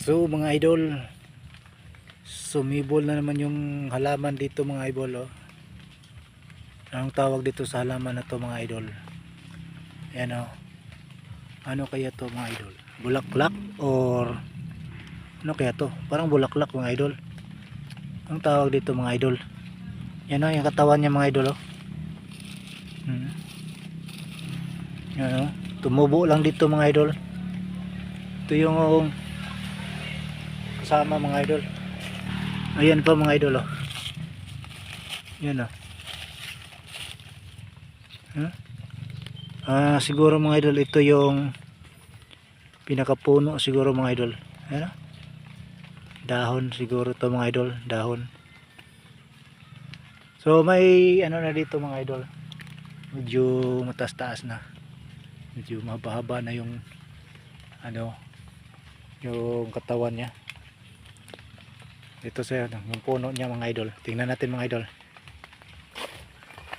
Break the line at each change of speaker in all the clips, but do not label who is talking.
So mga idol, sumibol na naman yung halaman dito mga idol. Oh. Anong tawag dito sa halaman na to mga idol? Ayan oh. Ano kaya to mga idol? Bulaklak or ano kaya to? Parang bulaklak mga idol. Anong tawag dito mga idol? Yan oh, yung katawan niya mga idol oh. Hmm. Yan oh. Tumubo lang dito mga idol. Ito yung um, kasama mga idol. Ayan pa mga idol oh. Yan oh. Huh? Ah, siguro mga idol ito yung pinakapuno siguro mga idol. Ayan oh. Dahon siguro to mga idol, dahon. So may ano na dito mga idol. Medyo mataas-taas na. Medyo mahaba-haba na yung ano yung katawan niya. Dito sa yung puno niya mga idol. Tingnan natin mga idol.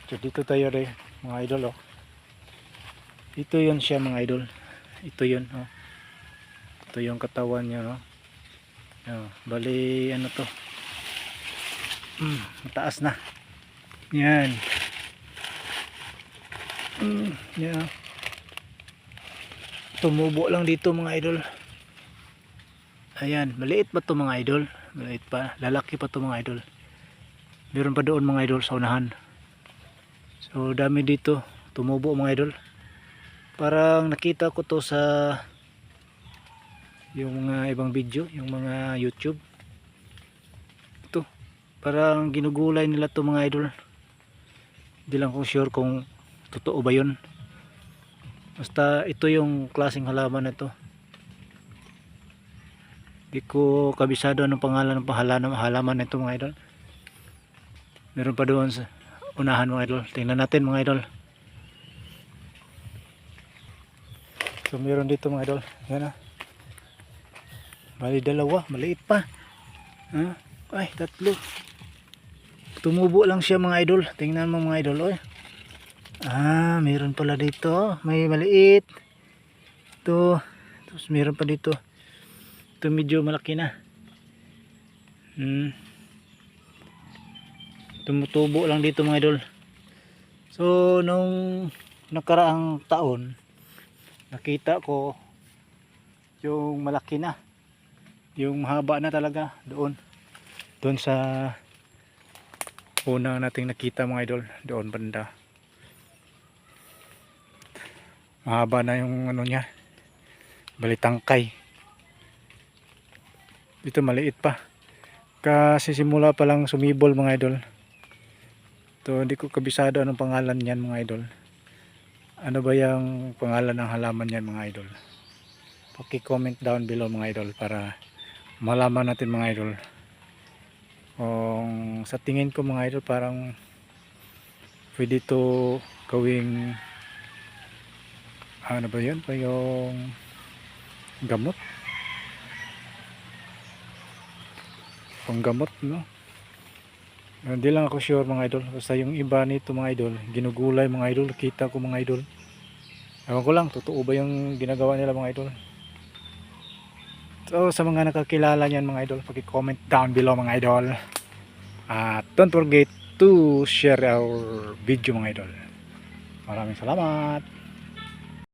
So dito tayo rin mga idol oh. Ito yun siya mga idol. Ito yun oh. Ito yung katawan niya oh. Oh, bali ano to? Mm, mataas na. Yan. Mm, yan. oh. Tumubo lang dito mga idol. Ayan, maliit pa to mga idol. Maliit pa, lalaki pa to mga idol. Meron pa doon mga idol sa unahan. So dami dito, tumubo mga idol. Parang nakita ko to sa yung mga ibang video, yung mga YouTube. Ito, parang ginugulay nila to mga idol. Hindi lang ko sure kung totoo ba yun. Basta ito yung klaseng halaman na to. Di ko kabisado anong pangalan ng pahalaman halaman nito mga idol. Meron pa doon sa unahan mga idol. Tingnan natin mga idol. So meron dito mga idol. Yan ah. Bali dalawa, maliit pa. Ha? Ay, tatlo. Tumubo lang siya mga idol. Tingnan mo mga idol, oy. Ah, meron pala dito. May maliit. Ito. Tapos meron pa dito. Ito medyo malaki na. Hmm. Tumutubo lang dito mga idol. So, nung nakaraang taon, nakita ko yung malaki na. Yung mahaba na talaga doon. Doon sa unang nating nakita mga idol. Doon banda. Mahaba na yung ano niya. Balitangkay. Dito maliit pa. Kasi simula pa lang sumibol mga idol. To hindi ko kabisado anong pangalan niyan mga idol. Ano ba yung pangalan ng halaman niyan mga idol? Paki-comment down below mga idol para malaman natin mga idol. Kung sa tingin ko mga idol parang pwede to gawing ano ba yun? Pa yung gamot? Panggamot no? Hindi lang ako sure mga idol. Basta yung iba nito mga idol, ginugulay mga idol, kita ko mga idol. Ewan ko lang, totoo ba yung ginagawa nila mga idol? So sa mga nakakilala niyan mga idol, paki-comment down below mga idol. At don't forget to share our video mga idol. Maraming salamat.